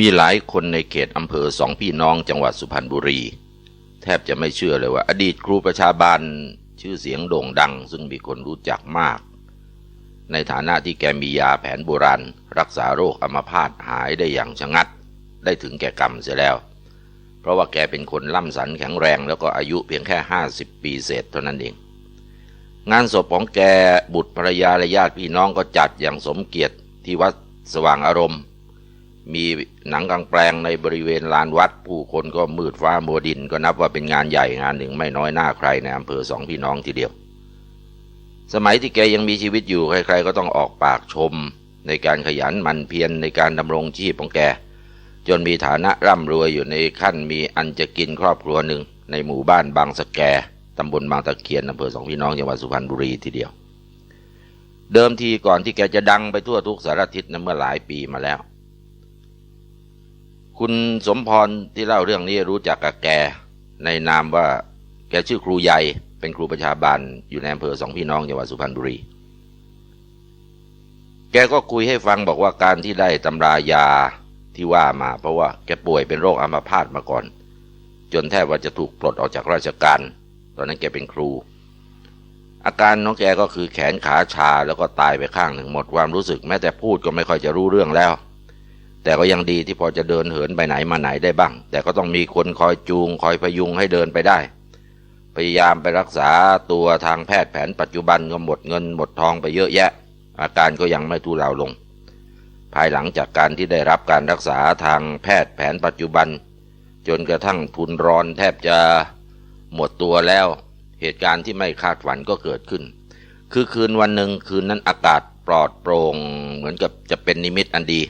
มีหลายคนในเขตอำเภอสองพี่น้องจังหวัดสุพรรณบุรี แทบจะไม่เชื่อเลยว่า อดีตครูประชาบาลชื่อเสียงโด่งดัง ซึ่งมีคนรู้จักมาก ในฐานะที่แกมียาแผนโบราณ รักษาโรคอัมพาตหายได้อย่างชะงัด ได้ถึงแก่กรรมเสียแล้ว เพราะว่าแกเป็นคนล่ำสันแข็งแรงแล้วก็อายุเพียงแค่ห้าสิบปีเศษเท่านั้นเอง งานศพของแกบุตรภรรยาและญาติพี่น้องก็จัดอย่างสมเกียรติที่วัดสว่างอารมณ์ มีหนังกลางแปลงในบริเวณลานวัด ผู้คนก็มืดฟ้ามัวดิน ก็นับว่าเป็นงานใหญ่งานหนึ่งไม่น้อยหน้าใครในอำเภอสองพี่น้องทีเดียว สมัยที่แกยังมีชีวิตอยู่ใครๆก็ต้องออกปากชม ในการขยันหมันเพียรในการดำรงชีพของแก จนมีฐานะร่ำรวยอยู่ในขั้นมีอันจะกินครอบครัวหนึ่ง ในหมู่บ้านบางสะแกตำบลบางตะเคียนอำเภอสองพี่น้องจังหวัดสุพรรณบุรีทีเดียว เดิมทีก่อนที่แกจะดังไปทั่วทุกสารทิศนะเมื่อหลายปีมาแล้ว คุณสมพรที่เล่าเรื่องนี้รู้จักกับแก ในนามว่าแกชื่อครูใหญ่เป็นครูประชาบาลอยู่ในอำเภอสองพี่น้องจังหวัดสุพรรณบุรี แกก็คุยให้ฟังบอกว่าการที่ได้ตำรายาที่ว่ามา เพราะว่าแกป่วยเป็นโรคอัมพาตมาก่อน จนแทบว่าจะถูกปลดออกจากราชการ ตอนนั้นแกเป็นครู อาการน้องแกก็คือแขนขาชาแล้วก็ตายไปข้างหนึ่งหมดความรู้สึกแม้แต่พูดก็ไม่ค่อยจะรู้เรื่องแล้ว แต่ก็ยังดีที่พอจะเดินเหินไปไหนมาไหนได้บ้าง แต่ก็ต้องมีคนคอยจูงคอยพยุงให้เดินไปได้ พยายามไปรักษาตัวทางแพทย์แผนปัจจุบันก็หมดเงินหมดทองไปเยอะแยะ อาการก็ยังไม่ทุเลาลง ภายหลังจากการที่ได้รับการรักษาทางแพทย์แผนปัจจุบัน จนกระทั่งทุนรอนแทบจะหมดตัวแล้ว เหตุการณ์ที่ไม่คาดฝันก็เกิดขึ้น คือคืนวันหนึ่งคืนนั้นอากาศปลอดโปร่ง เหมือนกับจะเป็นนิมิตอันดี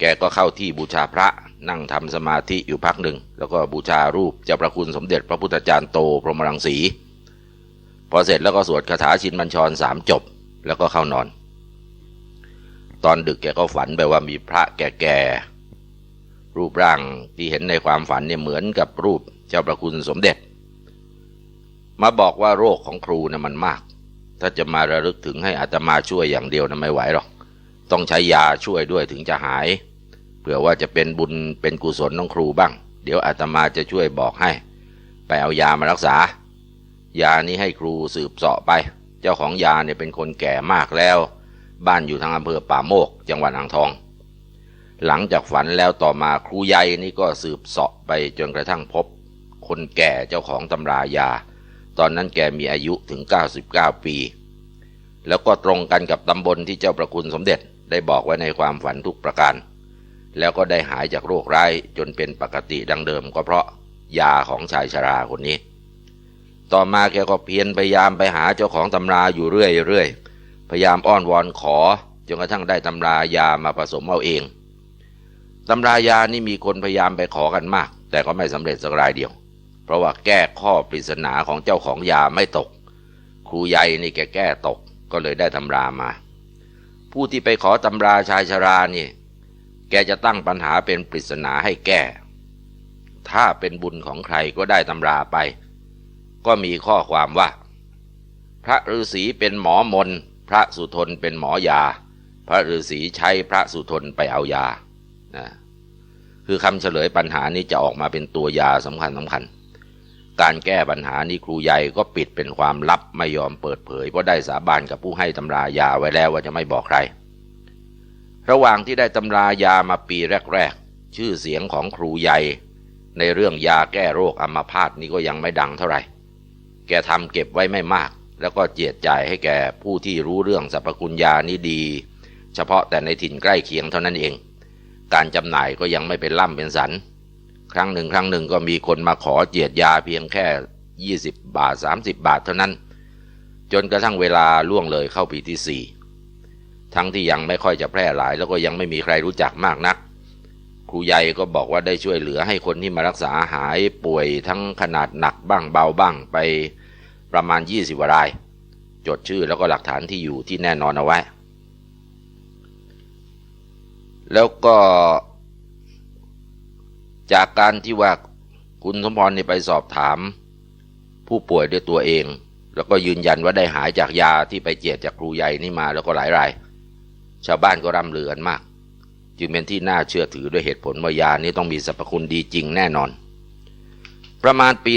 แกก็เข้าที่บูชาพระนั่งทำสมาธิอยู่พักหนึ่ง แล้วก็บูชารูปเจ้าประคุณสมเด็จพระพุทธจารย์โตพรหมรังสี พอเสร็จแล้วก็สวดคาถาชินบัญชรสามจบ แล้วก็เข้านอน ตอนดึกแกก็ฝันไปว่ามีพระแก่ๆรูปร่างที่เห็นในความฝันเนี่ยเหมือนกับรูปเจ้าประคุณสมเด็จ มาบอกว่าโรคของครูนะ่ะมันมาก ถ้าจะมาระลึกถึงให้อาตมาช่วยอย่างเดียวนะไม่ไหวหรอกต้องใช้ยาช่วยด้วยถึงจะหาย เผื่อว่าจะเป็นบุญเป็นกุศลน้องครูบ้าง เดี๋ยวอาตมาจะช่วยบอกให้ ไปเอายามารักษา ยานี้ให้ครูสืบเสาะไป เจ้าของยาเนี่ยเป็นคนแก่มากแล้ว บ้านอยู่ทางอำเภอป่าโมก จังหวัดอ่างทอง หลังจากฝันแล้วต่อมาครูใหญ่นี่ก็สืบเสาะไปจนกระทั่งพบ คนแก่เจ้าของตำรายา ตอนนั้นแกมีอายุถึง 99 ปี แล้วก็ตรงกันกับตำบลที่เจ้าประคุณสมเด็จได้บอกไว้ในความฝันทุกประการ แล้วก็ได้หายจากโรคร้ายจนเป็นปกติดังเดิมก็เพราะยาของชายชราคนนี้ ต่อมาแกก็เพียรพยายามไปหาเจ้าของตำราอยู่เรื่อยๆ พยายามอ้อนวอนขอจนกระทั่งได้ตำรายามาผสมเอาเอง ตำรายานี่มีคนพยายามไปขอกันมาก แต่ก็ไม่สำเร็จสักรายเดียว เพราะว่าแก้ข้อปริศนาของเจ้าของยาไม่ตก ครูใหญ่นี่แกแก้ตกก็เลยได้ตำรามา ผู้ที่ไปขอตำราชายชรานี่ แกจะตั้งปัญหาเป็นปริศนาให้แก้ ถ้าเป็นบุญของใครก็ได้ตำราไป ก็มีข้อความว่า พระฤาษีเป็นหมอมน พระสุทนเป็นหมอยา พระฤาษีใช้พระสุทนไปเอายานะคือคำเฉลยปัญหานี้จะออกมาเป็นตัวยาสำคัญสำคัญ การแก้ปัญหานี้ครูใหญ่ก็ปิดเป็นความลับไม่ยอมเปิดเผยเพราะได้สาบานกับผู้ให้ตำรายาไว้แล้วว่าจะไม่บอกใคร ระหว่างที่ได้ตำรายามาปีแรกๆ ชื่อเสียงของครูใหญ่ ในเรื่องยาแก้โรคอัมพาตนี้ก็ยังไม่ดังเท่าไหร่ แกทำเก็บไว้ไม่มาก แล้วก็เจียดจ่ายให้แก่ผู้ที่รู้เรื่องสรรพคุณยานี้ดี เฉพาะแต่ในถิ่นใกล้เคียงเท่านั้นเอง การจำหน่ายก็ยังไม่เป็นล่ำเป็นสัน ครั้งหนึ่งครั้งหนึ่งก็มีคนมาขอเจียดยาเพียงแค่ 20 บาท 30 บาทเท่านั้น จนกระทั่งเวลาล่วงเลยเข้าปีที่สี่ ทั้งที่ยังไม่ค่อยจะแพร่หลายแล้วก็ยังไม่มีใครรู้จักมากนัก ครูใหญ่ก็บอกว่าได้ช่วยเหลือให้คนที่มารักษาหายป่วยทั้งขนาดหนักบ้างเบาบ้างไปประมาณ 20วราย จดชื่อแล้วก็หลักฐานที่อยู่ที่แน่นอนเอาไว้ แล้วก็จากการที่ว่าคุณสมพรนี่ไปสอบถาม ผู้ป่วยด้วยตัวเอง แล้วก็ยืนยันว่าได้หายจากยาที่ไปเจียดจากครูใหญ่นี่มาแล้วก็หลายราย ชาวบ้านก็ร่ำลือกันมาก จึงเป็นที่น่าเชื่อถือด้วยเหตุผลว่ายานี้ต้องมีสรรพคุณดีจริงแน่นอน ประมาณปี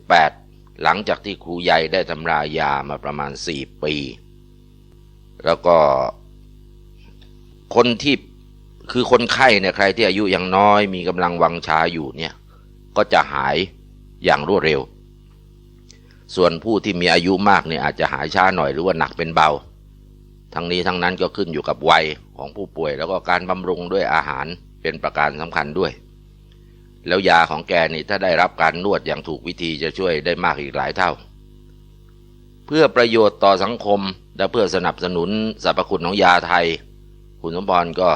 2518 หลังจากที่ครูใหญ่ได้ทำรายามาประมาณ 4 ปี แล้วก็คนที่คือคนไข้เนี่ยใครที่อายุยังน้อยมีกำลังวังชาอยู่เนี่ยก็จะหายอย่างรวดเร็ว ส่วนผู้ที่มีอายุมากเนี่ยอาจจะหายช้าหน่อยหรือว่าหนักเป็นเบา ทั้งนี้ทั้งนั้นก็ขึ้นอยู่กับวัยของผู้ป่วยแล้วก็การบำรุงด้วยอาหารเป็นประการสำคัญด้วย แล้วยาของแกนี่ถ้าได้รับการนวดอย่างถูกวิธีจะช่วยได้มากอีกหลายเท่า เพื่อประโยชน์ต่อสังคมและเพื่อสนับสนุนสรรพคุณของยาไทย คุณสมพรก็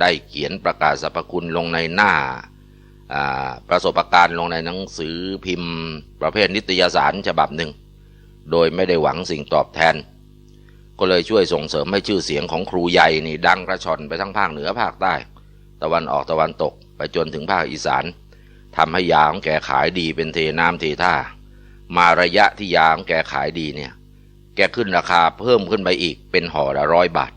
ได้เขียนประกาศสรรพคุณลงในหน้าประสบการณ์ลงในหนังสือพิมพ์ ประเภทนิตยสารฉบับหนึ่ง โดยไม่ได้หวังสิ่งตอบแทน ก็เลยช่วยส่งเสริมให้ชื่อเสียงของครูใหญ่นี่ดังกระชอนไปทั้งภาคเหนือภาคใต้ ตะวันออกตะวันตกไปจนถึงภาคอีสานทำให้ยาของแกขายดีเป็นเทน้ำเทท่า มาระยะที่ยาของแกขายดีเนี่ย แกขึ้นราคาเพิ่มขึ้นไปอีกเป็นห่อละร้อยบาท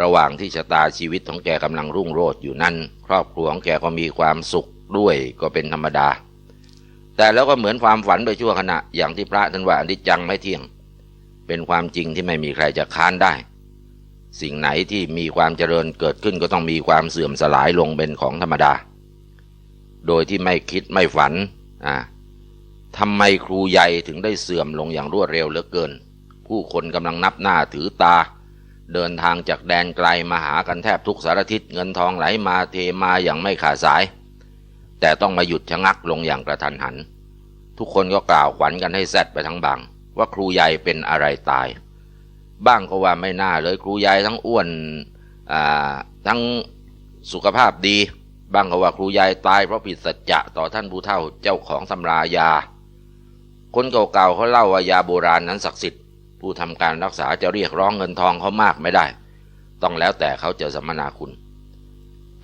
ระหว่างที่ชะตาชีวิตของแกกำลังรุ่งโรจน์อยู่นั้น ครอบครัวของแกก็มีความสุขด้วยก็เป็นธรรมดา แต่แล้วก็เหมือนความฝันไปชั่วขณะอย่างที่พระท่านว่าอนิจจังไม่เที่ยง เป็นความจริงที่ไม่มีใครจะค้านได้ สิ่งไหนที่มีความเจริญเกิดขึ้นก็ต้องมีความเสื่อมสลายลงเป็นของธรรมดา โดยที่ไม่คิดไม่ฝันอ่าทำไมครูใหญ่ถึงได้เสื่อมลงอย่างรวดเร็วเหลือเกิน ผู้คนกำลังนับหน้าถือตา เดินทางจากแดนไกลมาหากันแทบทุกสารทิศเงินทองไหลมาเทมาอย่างไม่ขาดสาย แต่ต้องมาหยุดชะงักลงอย่างกระทันหัน ทุกคนก็กล่าวขวัญกันให้แซดไปทั้งบาง ว่าครูใหญ่เป็นอะไรตาย บ้างก็ว่าไม่น่าเลยครูใหญ่ทั้งอ้วนทั้งสุขภาพดี บ้างก็ว่าครูใหญ่ตายเพราะผิดสัจจะต่อท่านผู้เฒ่าเจ้าของสำรายา คนเก่าๆเขาเล่าว่ายาโบราณนั้นศักดิ์สิทธิ์ผู้ทำการรักษาจะเรียกร้องเงินทองเขามากไม่ได้ ต้องแล้วแต่เขาจะสัมมนาคุณ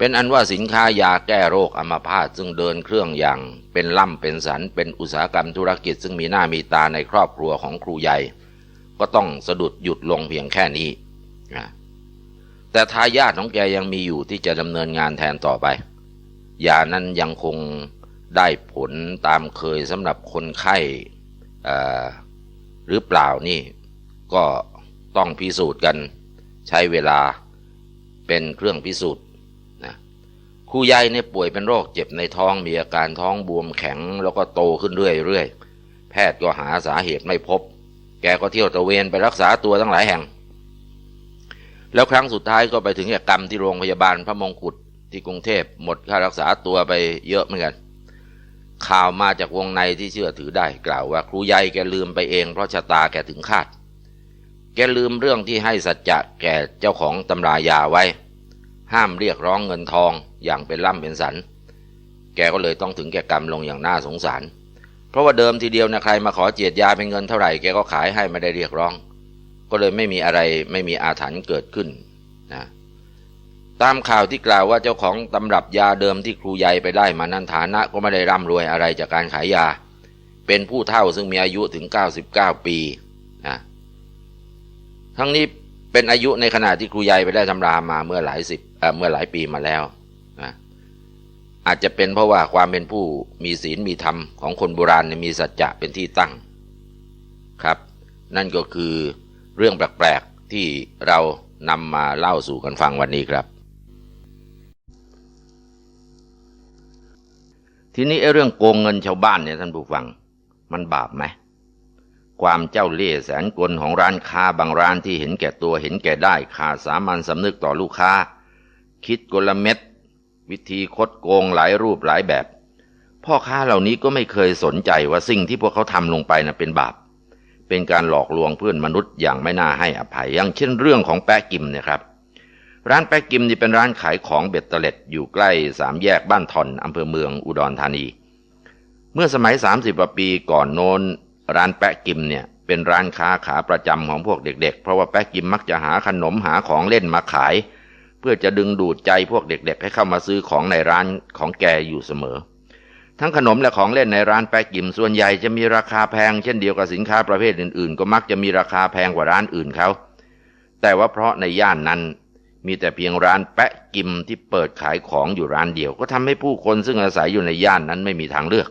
เป็นอันว่าสินค้ายาแก้โรคอัมาพาตซึ่งเดินเครื่องอย่าง เป็นล่ำเป็นสันเป็นอุตสาหกรรมธุรกิจซึ่งมีหน้ามีตาในครอบครัวของครูใหญ่ ก็ต้องสะดุดหยุดลงเพียงแค่นี้นะแต่ทายาทของแกยังมีอยู่ที่จะดำเนินงานแทนต่อไปยานั้นยังคงได้ผลตามเคยสำหรับคนไข้หรือเปล่านี่ ก็ต้องพิสูจน์กันใช้เวลาเป็นเครื่องพิสูจน์ ครูใหญ่เนี่ยป่วยเป็นโรคเจ็บในท้องมีอาการท้องบวมแข็งแล้วก็โตขึ้นเรื่อยๆ แพทย์ก็หาสาเหตุไม่พบ แกก็เที่ยวตะเวนไปรักษาตัวทั้งหลายแห่ง แล้วครั้งสุดท้ายก็ไปถึงกรรมที่โรงพยาบาลพระมงกุฎที่กรุงเทพหมดค่ารักษาตัวไปเยอะเหมือนกัน ข่าวมาจากวงในที่เชื่อถือได้กล่าวว่าครูใหญ่แกลืมไปเองเพราะชะตาแกถึงคาด แกลืมเรื่องที่ให้สัจจะแก่เจ้าของตำรายาไว้ ห้ามเรียกร้องเงินทอง อย่างเป็นล่ำเป็นสัน แกก็เลยต้องถึงแก่กรรมลงอย่างน่าสงสาร เพราะว่าเดิมทีเดียวนะใครมาขอเจียดยาเป็นเงินเท่าไหร่แกก็ขายให้ไม่ได้เรียกร้อง ก็เลยไม่มีอะไรไม่มีอาถรรพ์เกิดขึ้นนะตามข่าวที่กล่าวว่าเจ้าของตำรับยาเดิมที่ครูใหญ่ไปได้มานั้นฐานะก็ไม่ได้ร่ำรวยอะไรจากการขายยา เป็นผู้เฒ่าซึ่งมีอายุถึง 99 ปีนะทั้งนี้เป็นอายุในขณะที่ครูใหญ่ไปได้ตำรามาเมื่อหลายสิบเมื่อหลายปีมาแล้ว อาจจะเป็นเพราะว่าความเป็นผู้มีศีลมีธรรมของคนโบราณมีสัจจะเป็นที่ตั้งครับ นั่นก็คือเรื่องแปลกๆที่เรานำมาเล่าสู่กันฟังวันนี้ครับ ทีนี้ไอ้เรื่องโกงเงินชาวบ้านเนี่ยท่านผู้ฟัง มันบาปไหมความเจ้าเล่ห์แสนกลของร้านค้าบางร้านที่เห็นแก่ตัวเห็นแก่ได้ขาดสามัญสำนึกต่อลูกค้า คิดกลเม็ด วิธีคดโกงหลายรูปหลายแบบ พ่อค้าเหล่านี้ก็ไม่เคยสนใจว่าสิ่งที่พวกเขาทำลงไปนะ่ะเป็นบาป เป็นการหลอกลวงเพื่อนมนุษย์อย่างไม่น่าให้อภัยอย่างเช่นเรื่องของแป๊กิมเนี่ยครับ ร้านแป๊กกิมนี่เป็นร้านขายของเบ็ดเตล็ดอยู่ใกล้สามแยกบ้านทอนอำเภอเมืองอุดรธานี เมื่อสมัย 30กว่าปีก่อนโน้นร้านแป๊กกิมเนี่ยเป็นร้านค้าขาประจำของพวกเด็กๆ เพราะว่าแป๊กกิมมักจะหาขนมหาของเล่นมาขาย พื่อจะดึงดูดใจพวกเด็กๆ ให้เข้ามาซื้อของในร้านของแกอยู่เสมอ ทั้งขนมและของเล่นในร้านแป๊กกิมส่วนใหญ่จะมีราคาแพงเช่นเดียวกับสินค้าประเภทอื่นๆ ก็มักจะมีราคาแพงกว่าร้านอื่นเขา แต่ว่าเพราะในย่านนั้น มีแต่เพียงร้านแปะกิมที่เปิดขายของอยู่ร้านเดียว ก็ทำให้ผู้คนซึ่งอาศัยอยู่ในย่านนั้นไม่มีทางเลือก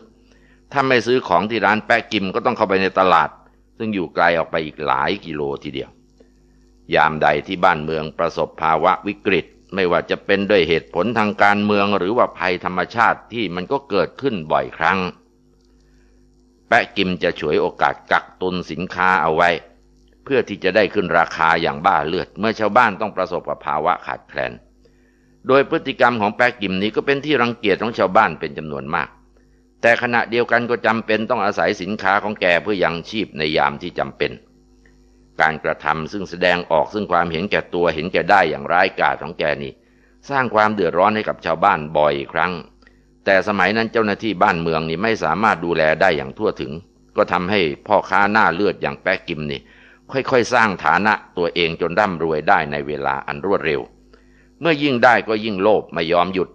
ถ้าไม่ซื้อของที่ร้านแปะกิมก็ต้องเข้าไปในตลาด ซึ่งอยู่ไกลออกไปอีกหลายกิโลทีเดียว ยามใดที่บ้านเมืองประสบภาวะวิกฤต ไม่ว่าจะเป็นด้วยเหตุผลทางการเมืองหรือว่าภัยธรรมชาติที่มันก็เกิดขึ้นบ่อยครั้ง แปะกิมจะฉวยโอกาสกักตุนสินค้าเอาไว้ เพื่อที่จะได้ขึ้นราคาอย่างบ้าเลือด เมื่อชาวบ้านต้องประสบกับภาวะขาดแคลน โดยพฤติกรรมของแปะกิมนี้ก็เป็นที่รังเกียจของชาวบ้านเป็นจำนวนมาก แต่ขณะเดียวกันก็จำเป็นต้องอาศัยสินค้าของแกเพื่อยังชีพในยามที่จำเป็น การกระทำซึ่งแสดงออกซึ่งความเห็นแก่ตัวเห็นแก่ได้อย่างร้ายกาจของแกนี่ สร้างความเดือดร้อนให้กับชาวบ้านบ่อยครั้ง แต่สมัยนั้นเจ้าหน้าที่บ้านเมืองนี่ไม่สามารถดูแลได้อย่างทั่วถึง ก็ทำให้พ่อค้าหน้าเลือดอย่างแป๊กกิมนี่ ค่อยๆ สร้างฐานะตัวเองจนร่ำรวยได้ในเวลาอันรวดเร็ว เมื่อยิ่งได้ก็ยิ่งโลภไม่ยอมหยุด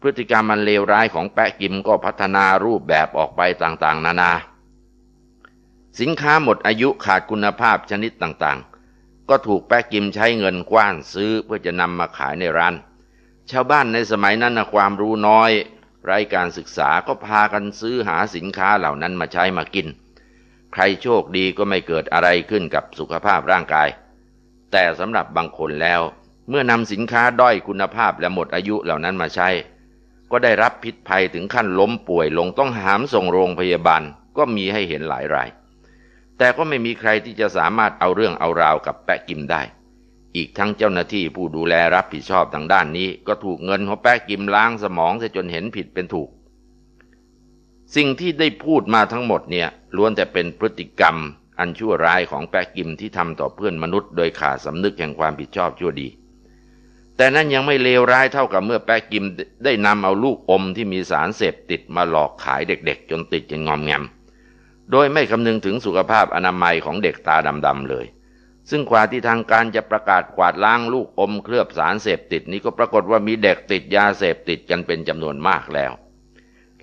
พฤติกรรมมันเลวร้ายของแป๊กกิมก็พัฒนารูปแบบออกไปต่างๆ นานา สินค้าหมดอายุขาดคุณภาพชนิดต่างๆ ก็ถูกแป๊กิมใช้เงินกว้านซื้อเพื่อจะนำมาขายในร้าน ชาวบ้านในสมัยนั้นนะความรู้น้อย ไร้การศึกษาก็พากันซื้อหาสินค้าเหล่านั้นมาใช้มากิน ใครโชคดีก็ไม่เกิดอะไรขึ้นกับสุขภาพร่างกาย แต่สำหรับบางคนแล้ว เมื่อนำสินค้าด้อยคุณภาพและหมดอายุเหล่านั้นมาใช้ ก็ได้รับพิษภัยถึงขั้นล้มป่วยลงต้องหามส่งโรงพยาบาลก็มีให้เห็นหลายราย แต่ก็ไม่มีใครที่จะสามารถเอาเรื่องเอาราวกับแปะกิมได้ อีกทั้งเจ้าหน้าที่ผู้ดูแลรับผิดชอบทางด้านนี้ ก็ถูกเงินของแปะกิมล้างสมองซะจนเห็นผิดเป็นถูก สิ่งที่ได้พูดมาทั้งหมดเนี่ยล้วนแต่เป็นพฤติกรรม อันชั่วร้ายของแปะกิมที่ทำต่อเพื่อนมนุษย์ โดยขาดสำนึกแห่งความผิดชอบชั่วดีแต่นั้นยังไม่เลวร้ายเท่ากับเมื่อแปะกิมได้นำเอาลูกอมที่มีสารเสพติดมาหลอกขายเด็กๆ จนติดจนงอมแงม โดยไม่คำนึงถึงสุขภาพอนามัยของเด็กตาดำๆเลย ซึ่งกว่าที่ทางการจะประกาศกวาดล้างลูกอมเคลือบสารเสพติดนี้ก็ปรากฏว่ามีเด็กติดยาเสพติดกันเป็นจำนวนมากแล้ว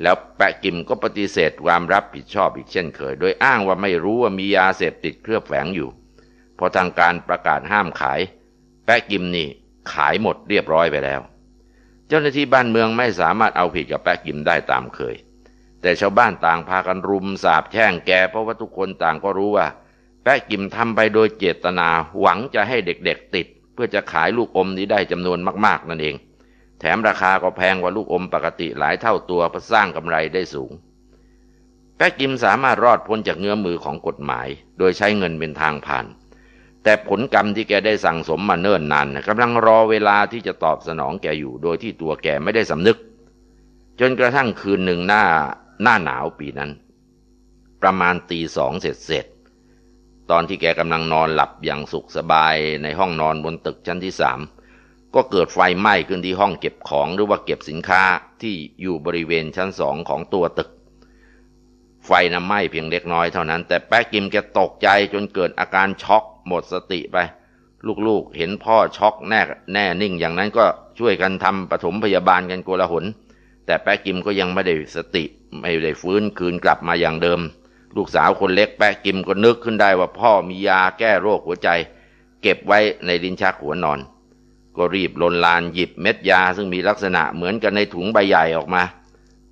แล้วแปะกิมก็ปฏิเสธความรับผิดชอบอีกเช่นเคย โดยอ้างว่าไม่รู้ว่ามียาเสพติดเคลือบแฝงอยู่ พอทางการประกาศห้ามขาย แปะกิมนี่ขายหมดเรียบร้อยไปแล้ว เจ้าหน้าที่บ้านเมืองไม่สามารถเอาผิดกับแปะกิมได้ตามเคย แต่ชาวบ้านต่างพากันรุมสาบแช่งแกเพราะว่าทุกคนต่างก็รู้ว่า แปะกิมทำไปโดยเจตนาหวังจะให้เด็กๆติด เพื่อจะขายลูกอมนี้ได้จำนวนมากๆนั่นเอง แถมราคาก็แพงกว่าลูกอมปกติหลายเท่าตัวเพื่อสร้างกำไรได้สูง แปะกิมสามารถรอดพ้นจากเงื้อมือของกฎหมาย โดยใช้เงินเป็นทางผ่าน แต่ผลกรรมที่แกได้สั่งสมมาเนิ่นนานกำลังรอเวลาที่จะตอบสนองแกอยู่ โดยที่ตัวแกไม่ได้สำนึก จนกระทั่งคืนหนึ่งหน้า หน้าหนาวปีนั้น ประมาณตีสองเสร็จเสร็จ ตอนที่แกกำลังนอนหลับอย่างสุขสบายในห้องนอนบนตึกชั้นที่สามก็เกิดไฟไหม้ขึ้นที่ห้องเก็บของหรือว่าเก็บสินค้าที่อยู่บริเวณชั้นสองของตัวตึก ไฟน่ะไหม้เพียงเล็กน้อยเท่านั้น แต่แป๊กกิมแกตกใจจนเกิดอาการช็อกหมดสติไป ลูกๆเห็นพ่อช็อกแน่แน่นิ่งอย่างนั้นก็ช่วยกันทำปฐมพยาบาลกันโกลาหล แต่แป๊กกิมก็ยังไม่ได้สติไม่ได้ฟื้นคืนกลับมาอย่างเดิม ลูกสาวคนเล็กแป๊กกิมก็นึกขึ้นได้ว่าพ่อมียาแก้โรคหัวใจ เก็บไว้ในลิ้นชักหัวนอน ก็รีบลนลานหยิบเม็ดยาซึ่งมีลักษณะเหมือนกันในถุงใบใหญ่ออกมา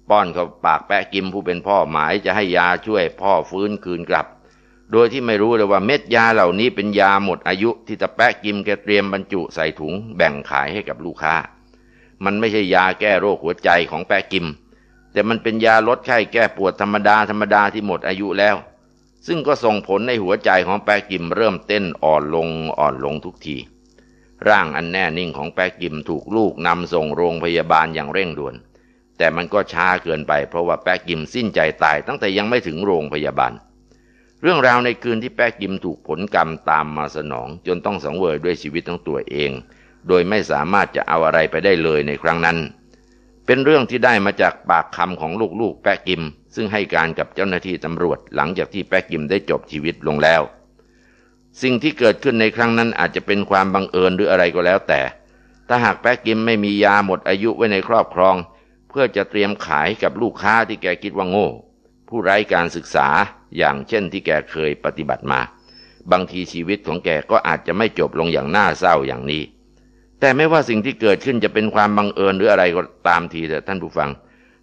ป้อนเข้าปากแปะกิมผู้เป็นพ่อหมายจะให้ยาช่วยพ่อฟื้นคืนกลับ โดยที่ไม่รู้เลยว่าเม็ดยาเหล่านี้เป็นยาหมดอายุที่ตะแปะกิมแกเตรียมบรรจุใส่ถุงแบ่งขายให้กับลูกค้า มันไม่ใช่ยาแก้โรคหัวใจของแปะกิม แต่มันเป็นยาลดไข้แก้ปวดธรรมดาธรรมดาที่หมดอายุแล้ว ซึ่งก็ส่งผลในหัวใจของแปะกิมเริ่มเต้นอ่อนลงอ่อนลงทุกที ร่างอันแน่นิ่งของแปะกิมถูกลูกนำส่งโรงพยาบาลอย่างเร่งด่วน แต่มันก็ช้าเกินไปเพราะว่าแปะกิมสิ้นใจตายตั้งแต่ยังไม่ถึงโรงพยาบาลเรื่องราวในคืนที่แปะกิมถูกผลกรรมตามมาสนอง จนต้องสังเวยด้วยชีวิตของตัวเอง โดยไม่สามารถจะเอาอะไรไปได้เลยในครั้งนั้น เป็นเรื่องที่ได้มาจากปากคำของลูกๆ แปะกิม ซึ่งให้การกับเจ้าหน้าที่ตำรวจหลังจากที่แปะกิมได้จบชีวิตลงแล้ว สิ่งที่เกิดขึ้นในครั้งนั้นอาจจะเป็นความบังเอิญหรืออะไรก็แล้วแต่ ถ้าหากแปะกิมไม่มียาหมดอายุไว้ในครอบครอง เพื่อจะเตรียมขายกับลูกค้าที่แกคิดว่าโง่ ผู้ไร้การศึกษาอย่างเช่นที่แกเคยปฏิบัติมา บางทีชีวิตของแกก็อาจจะไม่จบลงอย่างน่าเศร้าอย่างนี้ แต่ไม่ว่าสิ่งที่เกิดขึ้นจะเป็นความบังเอิญหรืออะไรก็ตามทีแต่ท่านผู้ฟัง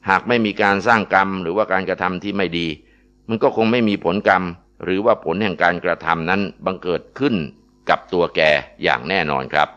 หากไม่มีการสร้างกรรมหรือว่าการกระทำที่ไม่ดี มันก็คงไม่มีผลกรรม หรือว่าผลแห่งการกระทำนั้นบังเกิดขึ้นกับตัวแกอย่างแน่นอนครับ